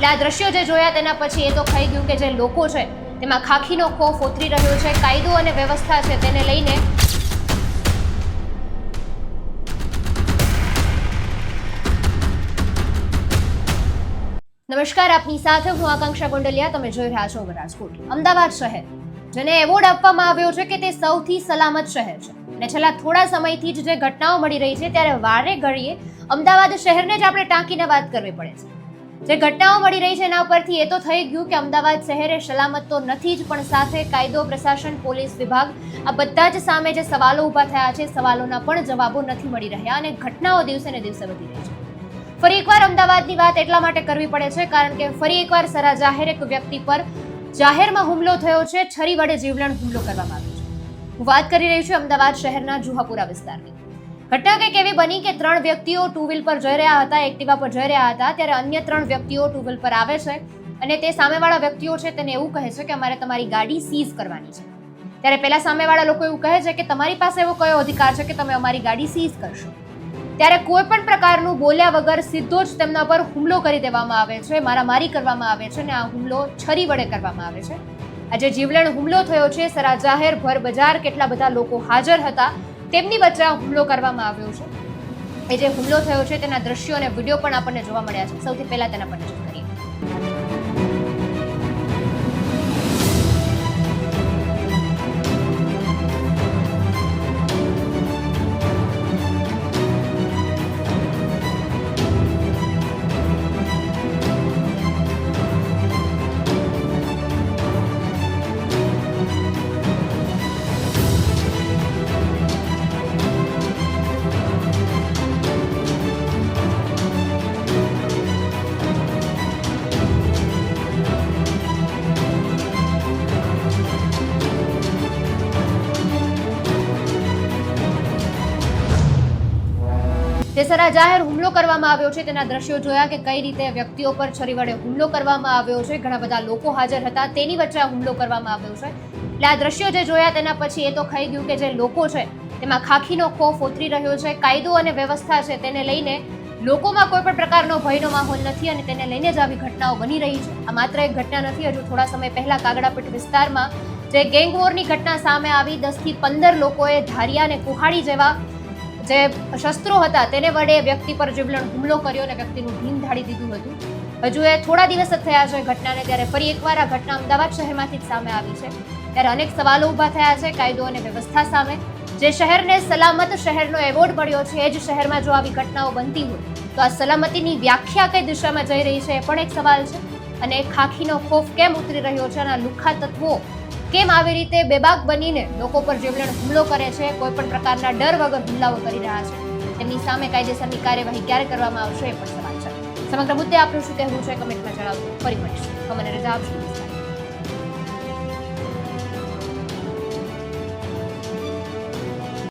એટલે આ દ્રશ્યો જે જોયા તેના પછી એ તો ખાઈ ગયું કે જે લોકો છે, તેમાં ખાખીનો ખોફ ઓતરી રહ્યો છે, કાયદો અને વ્યવસ્થા છે તેને લઈને. નમસ્કાર, આપની સાથે હું આકાંક્ષા ગોંડલિયા, તમે જોઈ રહ્યા છો રાજકોટ અમદાવાદ શહેર, જેને એવોર્ડ આપવામાં આવ્યો છે કે તે સૌથી સલામત શહેર છે. અને છેલ્લા થોડા સમયથી જ જે ઘટનાઓ મળી રહી છે, ત્યારે વારે ઘડીએ અમદાવાદ શહેરને જ આપણે ટાંકીને વાત કરવી પડે છે. જે ઘટનાઓ મળી રહી છે એના પરથી એ તો થઈ ગયું કે અમદાવાદ શહેરે સલામત તો નથી જ, પણ સાથે કાયદો, પ્રશાસન, પોલીસ વિભાગ આ બધા જ સામે જે સવાલો ઊભા થયા છે, સવાલોના પણ જવાબો નથી મળી રહ્યા અને ઘટનાઓ દિવસે ને દિવસે વધી રહી છે. ફરી એકવાર અમદાવાદની વાત એટલા માટે કરવી પડે છે, કારણ કે ફરી એકવાર સરા જાહેર એક વ્યક્તિ પર જાહેરમાં હુમલો થયો છે, છરી વડે જીવલેણ હુમલો કરવામાં આવ્યો છે. હું વાત કરી રહી છું અમદાવાદ શહેરના જુહાપુરા વિસ્તારની. ઘટના કંઈક એવી બની કે ત્રણ વ્યક્તિઓ ટુ વ્હીલ પર જઈ રહ્યા હતા એક્ટિવા પર જઈ રહ્યા હતા, ત્યારે અન્ય ત્રણ વ્યક્તિઓ ટુ વ્હીલ પર આવે છે અને તે સામેવાળા વ્યક્તિઓ છે તેને એવું કહે છે કે અમારે તમારી ગાડી સીઝ કરવાની છે. ત્યારે પહેલા સામેવાળા લોકો એવું કહે છે કે તમારી પાસે એવો કયો અધિકાર છે કે તમે અમારી ગાડી સીઝ કરશો? ત્યારે કોઈ પણ પ્રકારનું બોલ્યા વગર સીધો જ તેમના પર હુમલો કરી દેવામાં આવે છે, મારામારી કરવામાં આવે છે અને આ હુમલો છરી વડે કરવામાં આવે છે. આજે જીવલેણ હુમલો થયો છે સરા જાહેર ભર બજાર કેટલા બધા લોકો હાજર હતા તેમની વચ્ચે હુમલો કરવામાં આવ્યો છે. એ જે હુમલો થયો છે, તેના દ્રશ્યો અને વીડિયો પણ આપણને જોવા મળ્યા છે. સૌથી પહેલા તેના પર તે સરા જાહેર હુમલો કરવામાં આવ્યો છે. તેના દ્રશ્યો જોયા કે કઈ રીતે વ્યક્તિઓ પર છરી વડે હુમલો કરવામાં આવ્યો છે. ઘણા બધા લોકો હાજર હતા. તેની વચ્ચે આ હુમલો કરવામાં આવ્યો છે. એટલે આ દ્રશ્યો જે જોયા તેના પછી એ તો ખાઈ ગયું કે જે લોકો છે, તેમાં ખાખીનો ખોફ ઓતરી રહ્યો છે. કાયદો અને વ્યવસ્થા છે તેને લઈને લોકોમાં કોઈ પણ પ્રકારનો ભયનો માહોલ નથી અને તેને લઈને જ આવી ઘટનાઓ બની રહી છે. આ માત્ર એક ઘટના નથી, હજુ થોડા સમય પહેલા કાગડાપીઠ વિસ્તારમાં જે ગેંગવોરની ઘટના સામે આવી, દસથી પંદર લોકોએ ધારિયા અને કુહાડી જેવા જે શસ્ત્રો હતા તેને વડે વ્યક્તિ પર જીવલણ હુમલો કર્યો અને વ્યક્તિનું ભીમ ઢાળી દીધું હતું. હજુ એ થોડા દિવસ જ થયા છે ઘટનાને, ત્યારે ફરી એકવાર આ ઘટના અમદાવાદ શહેરમાંથી જ સામે આવી છે. ત્યારે અનેક સવાલો ઊભા થયા છે કાયદો અને વ્યવસ્થા સામે. જે શહેરને સલામત શહેરનો એવોર્ડ મળ્યો છે, એ જ શહેરમાં જો આવી ઘટનાઓ બનતી હોય, તો આ સલામતીની વ્યાખ્યા કઈ દિશામાં જઈ રહી છે એ પણ એક સવાલ છે. અને ખાખીનો ખોફ કેમ ઉતરી રહ્યો છે અને લુખા તત્વો કેમ આવી રીતે બેબાક બનીને લોકો પર જીવલેણ હુમલો કરે છે? કોઈ પણ પ્રકારના ડર વગર હુમલાઓ કરી રહ્યા છે. તેમની સામે કાયદેસરની કાર્યવાહી ક્યારે કરવામાં આવશે એ પણ સવાલ છે સમગ્ર મુદ્દે આપનું શું કહેવું છે? કમેન્ટમાં જણાવજો. ફરી મળીશું. અમને રજા આપશું.